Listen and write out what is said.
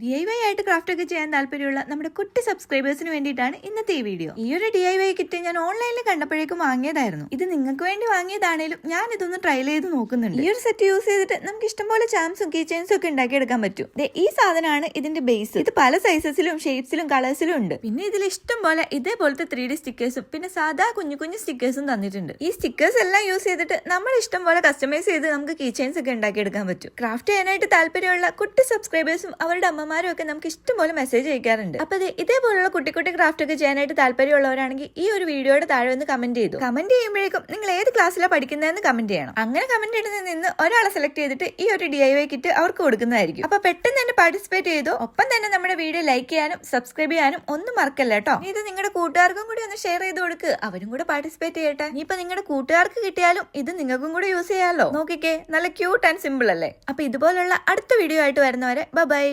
D I Y ആയിട്ട് craft ഒക്കെ ചെയ്യാൻ താല്പര്യമുള്ള നമ്മുടെ കുട്ടി സബ്സ്ക്രൈബേഴ്സിന് വേണ്ടിയിട്ടാണ് ഇന്നത്തെ ഈ വീഡിയോ ഈ ഒരു ഡി ഐ വൈ കിറ്റ് ഞാൻ ഓൺലൈനിൽ കണ്ടപ്പോഴേക്കും വാങ്ങിയതായിരുന്നു. ഇത് നിങ്ങൾക്ക് വേണ്ടി വാങ്ങിയതാണേലും ഞാൻ ഇതൊന്ന് ട്രൈ ചെയ്ത് നോക്കുന്നുണ്ട്. ഈ ഒരു സെറ്റ് യൂസ് ചെയ്തിട്ട് നമുക്ക് ഇഷ്ടംപോലെ ചാംസും കീ ചെയിൻസും ഒക്കെ ഉണ്ടാക്കിയെടുക്കാൻ പറ്റും. ഈ സാധനമാണ് ഇതിന്റെ ബേസ് ഇത് പല സൈസസിലും ഷേപ്സിലും കളേഴ്സിലും ഉണ്ട്. പിന്നെ ഇതിൽ ഇഷ്ടം പോലെ ഇതേപോലത്തെ ത്രീ ഡി സ്റ്റിക്കേഴ്സും പിന്നെ സാധാ കുഞ്ഞു കുഞ്ഞു സ്റ്റിക്കേഴ്സും തന്നിട്ടുണ്ട്. ഈ സ്റ്റിക്കേഴ്സ് എല്ലാം യൂസ് ചെയ്തിട്ട് നമ്മൾ ഇഷ്ടം പോലെ കസ്റ്റമൈസ് ചെയ്ത് നമുക്ക് കീ ചെയിൻസ് ഒക്കെ ഉണ്ടാക്കിയെടുക്കാൻ പറ്റും. ക്രാഫ്റ്റ് ചെയ്യാനായിട്ട് താല്പര്യമുള്ള കുട്ടി സബ്സ്ക്രൈബേഴ്സും അവരുടെ അമ്മമാരും ഒക്കെ നമുക്ക് ഇഷ്ടംപോലെ മെസ്സേജ് അയക്കാറുണ്ട്. അപ്പൊ ഇതേപോലുള്ള കുട്ടി കുട്ടി ക്രാഫ്റ്റ് ഒക്കെ ചെയ്യാനായിട്ട് താല്പര്യമുള്ളവരാണെങ്കിൽ ഈ ഒരു വീഡിയോയുടെ താഴെ ഒന്ന് കമന്റ് ചെയ്തു. കമന്റ് ചെയ്യുമ്പോഴേക്കും നിങ്ങൾ ഏത് ക്ലാസ്സിലാണ് പഠിക്കുന്നതെന്ന് കമന്റ് ചെയ്യണം. അങ്ങനെ കമന്റ് ചെയ്യുന്നതിൽ നിന്ന് ഒരാളെ സെലക്ട് ചെയ്തിട്ട് ഈ ഒരു ഡി ഐ വൈ കിറ്റ് അവർക്ക് കൊടുക്കുന്നതായിരിക്കും. അപ്പൊ പെട്ടെന്ന് തന്നെ പാർട്ടിസിപ്പേറ്റ് ചെയ്തു. ഒപ്പം തന്നെ നമ്മുടെ വീഡിയോ ലൈക്ക് ചെയ്യാനും സബ്സ്ക്രൈബ് ചെയ്യാനും ഒന്നും മറക്കല്ല കേട്ടോ. ഇത് നിങ്ങളുടെ കൂട്ടുകാർക്കും കൂടി ഒന്ന് ഷെയർ ചെയ്ത് കൊടുക്ക്. അവരും കൂടെ പാർട്ടിസിപ്പേറ്റ് ചെയ്യട്ടെ. ഇനിയിപ്പോ നിങ്ങളുടെ കൂട്ടുകാർക്ക് കിട്ടിയാലും ഇത് നിങ്ങൾക്കും കൂടെ യൂസ് ചെയ്യാമല്ലോ നോക്കിക്കേ നല്ല ക്യൂട്ട് ആൻഡ് സിമ്പിൾ അല്ലേ? അപ്പൊ ഇതുപോലുള്ള അടുത്ത വീഡിയോ ആയിട്ട് വരുന്നവരെ ബൈ